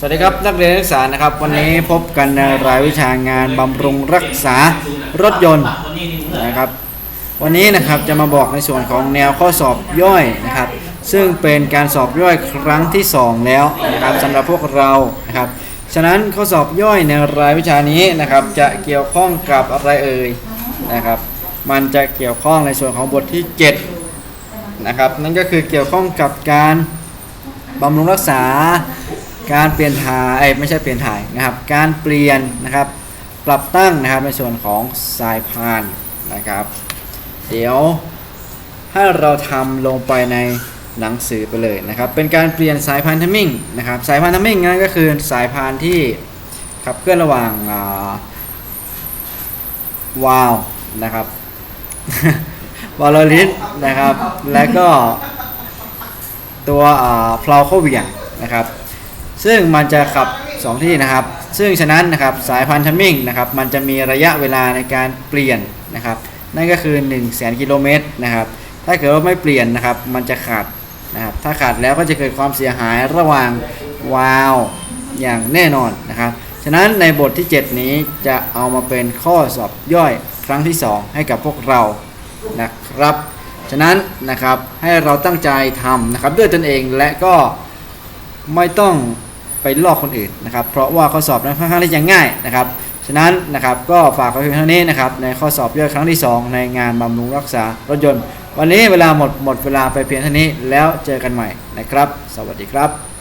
สวัสดีครับนักเรียนนักศึกษานะครับ วันนี้พบกันในรายวิชางานบำรุงรักษารถยนต์นะครับ วันนี้นะครับจะมาบอกในส่วนของแนวข้อสอบย่อยนะครับ ซึ่งเป็นการสอบย่อยครั้งที่ 2 แล้วนะครับสำหรับพวกเรานะครับ ฉะนั้นข้อสอบย่อยในรายวิชานี้นะครับ จะเกี่ยวข้องกับอะไรเอ่ยนะครับ มันจะเกี่ยวข้องในส่วนของบทที่7นะครับนั่นก็คือเกี่ยวข้องกับการบำรุงรักษา การเปลี่ยนถ่ายไม่ใช่เปลี่ยนถ่ายนะครับ การเปลี่ยนนะครับปรับตั้งนะครับในส่วนของสายพานนะครับ เดี๋ยวให้เราทำลงไปในหนังสือไปเลยนะครับ เป็นการเปลี่ยนสายพานทัมมิ่งนะครับสายพานทัมมิ่งนั่นก็คือสายพานที่ขับเคลื่อนระหว่างาวาล์วนะครับวาลลิสนะครับ และก็ตัวเพลาเข้าเวียงนะครับ ซึ่งมันจะขับ 2 ที่นะครับ ซึ่งฉะนั้นนะครับสายพันธุ์ทัมมิ่งนะครับมันจะมีระยะเวลาในการเปลี่ยนนะครับ นั่นก็คือ 1 0 0 0 0แสนกิโลเมตรนะครับ ถ้าเกิดว่าไม่เปลี่ยนนะครับ มันจะขาดนะครับ ถ้าขาดแล้วก็จะเกิดความเสียหายระหว่างวาล์วอย่างแน่นอนนะครับ ฉะนั้นในบทที่ 7 นี้จะเอามาเป็นข้อสอบย่อยครั้งที่ 2 ให้กับพวกเรานะครับ ฉะนั้นนะครับให้เราตั้งใจทำนะครับด้วยตนเองและก็ไม่ต้อง ไปลอกคนอื่นนะครับ เพราะว่าข้อสอบนั้นค่อนข้างที่จะง่ายนะครับ ฉะนั้นนะครับก็ฝากไว้เพียงเท่านี้นะครับในข้อสอบย่อยครั้งที่ 2 ในงานบำรุงรักษารถยนต์ วันนี้เวลาหมดหมดเวลาไปเพียงเท่านี้แล้วเจอกันใหม่นะครับ สวัสดีครับ